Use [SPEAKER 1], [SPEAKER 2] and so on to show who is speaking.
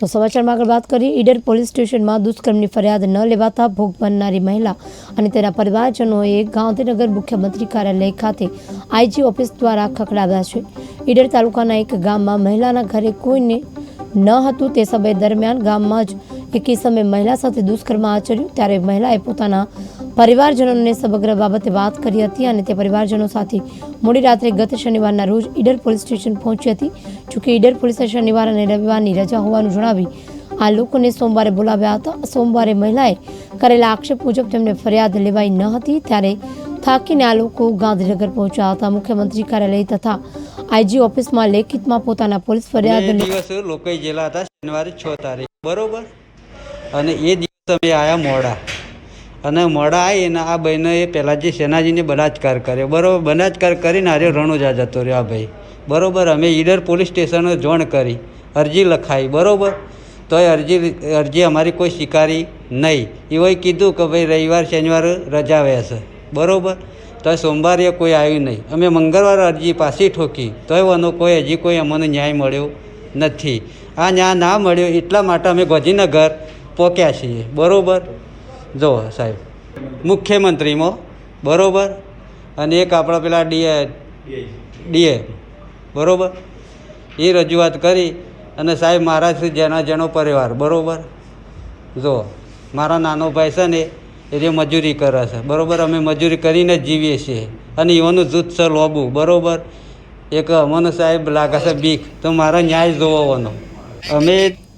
[SPEAKER 1] તો સમાચારમાં આગળ વાત કરીએ. ઈડર પોલીસ સ્ટેશનમાં દુષ્કર્મની ફરિયાદ ન લેવાતા ભોગ બનનારી મહિલા અને તેના પરિવારજનોએ ગાંધીનગર મુખ્યમંત્રી કાર્યાલય ખાતે આઈજી ઓફિસ દ્વારા ખખડાવ્યા છે. ઈડર તાલુકાના એક ગામમાં મહિલાના ઘરે કોઈને ન હતું તે સમય દરમિયાન ગામમાં જ એક સમયે મહિલા સાથે દુષ્કર્મ આચર્યું. ત્યારે મહિલાએ પોતાના પરિવારજનોને સમગ્ર બાબતે વાત કરી હતી અને તે પરિવારજનો સાથે મોડી રાત્રે ગત શનિવારના રોજ ઈડર પોલીસ સ્ટેશન પહોંચી હતી. જોકે ઈડર પોલીસે શનિવાર અને રવિવારની રજા હોવાનું જણાવી આ લોકોને સોમવારે બોલાવ્યા હતા. સોમવારે મહિલાએ કરેલા આક્ષેપ મુજબ તેમને ફરિયાદ લેવાઈ ન હતી. ત્યારે થાકીને આ લોકો ગાંધીનગર પહોંચ્યા હતા. મુખ્યમંત્રી કાર્યાલય તથા આઈજી ઓફિસમાં લેખિતમાં પોતાના પોલીસ ફરિયાદ
[SPEAKER 2] દિવસ લોકો ગયેલા હતા. શનિવારે છ તારીખ. બરોબર? અને એ દિવસ અમે આવ્યા મોડા. અને મોડા આવીને આ બહેનોએ પહેલાં જે સેનાજીને બલાત્કાર કર્યો. બરાબર બલાત્કાર કરીને આર્યો રણુજા જતો રહ્યો આ ભાઈ. બરોબર, અમે ઈડર પોલીસ સ્ટેશને જોણ કરી, અરજી લખાઈ, બરાબર? તોય અરજી અરજી અમારી કોઈ સ્વીકારી નહીં. એવોય કીધું કે ભાઈ રવિવાર, શનિવાર રજા રહેશે બરાબર? તો સોમવારે કોઈ આવ્યું નહીં. અમે મંગળવારે અરજી પાછી ઠોકી. તોય વાનો કોઈ, હજી કોઈ અમને ન્યાય મળ્યો નથી. આ ન્યાય ના મળ્યો એટલા માટે અમે ગોજીનગર પહોંચ્યા છીએ. બરોબર? જો સાહેબ, મુખ્યમંત્રીમાં, બરોબર? અને એક આપણા પેલા ડીએ ડીએ, બરોબર? એ રજૂઆત કરી અને સાહેબ મારા છે જેના જેનો પરિવાર, બરોબર? જો, મારા નાનો ભાઈ છે ને, એ મજૂરી કરે છે, બરોબર? અમે મજૂરી કરીને જ જીવીએ છીએ. અને એવાનું જૂથ છે લોબું, બરોબર? એક અમને સાહેબ લાગે છે બીક, તો મારા ન્યાય જોવાનો અમે